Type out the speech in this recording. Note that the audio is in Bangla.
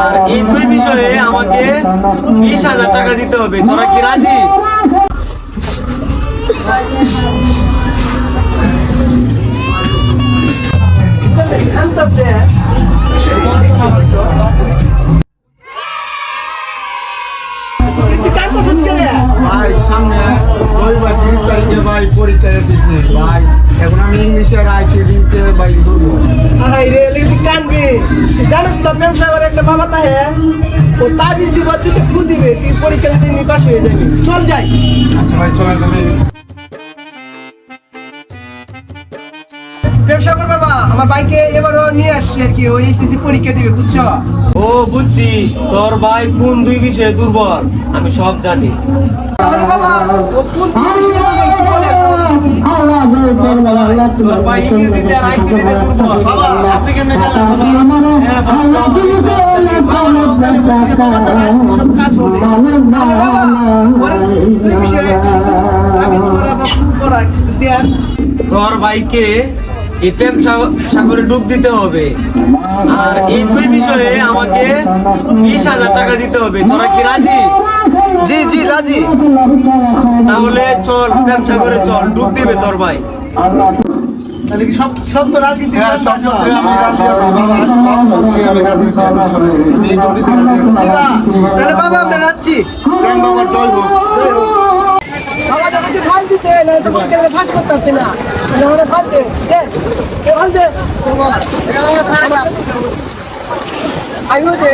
আর এই দুই বিষয়ে আমাকে বিশ হাজার টাকা দিতে হবে। তোরা কি রাজি? ভাই সামনে রবিবার তিরিশ তারিখে ভাই পরীক্ষা এসেছে। ভাই এখন আমি ইংলিশের আইসিডিতে ভাই ধরবো। জানিস না প্রেম সাগর একটা বাবা তাহে ও তাবিজ দিব তুই ফু দিবে, তুই পরীক্ষা দিয়ে নিপাস হয়ে যাবি। চল যাই। আচ্ছা ভাই, চলেন বাবা। আমার বাইকে এবারও নিয়ে আসছে আর কি ওই এসএসসি পরীক্ষা দিবে বুঝছ? ও বুঝছি। তোর ভাই কোন দুই বিষয়ে দুর্বল? আমি সব জানি। তাহলে বাবা ও কোন বিষয়ে বলে তোর ভাই ইংরেজিতে আর দুর্বল। বাবা আপনি কেমনে গেলেন হ্যাঁ বাবা দুই বিষয়ে কিছু তাবিজ করা বা কিছু দেন। তোর ভাইকে এই প্রেম সাগ- সাগরে ডুব দিতে হবে। আর এই দুই বিষয়ে আমাকে বিশ হাজার টাকা দিতে হবে। তোরা কি রাজি? জি জি লাজি তাহলে চল প্রেম সাগরে চল ডুব দিবে তোর ভাই। তাহলে কি সব রাজি হ্যাঁ সত্যি আমি রাজি আছি বাবা। সব সত্যি আমি রাজি আছি রাজি দিবা তাহলে বাবা আমরা যাচ্ছি। ফাঁস করতে পারছি না। ফাল দে ফাল দে। আইও দে।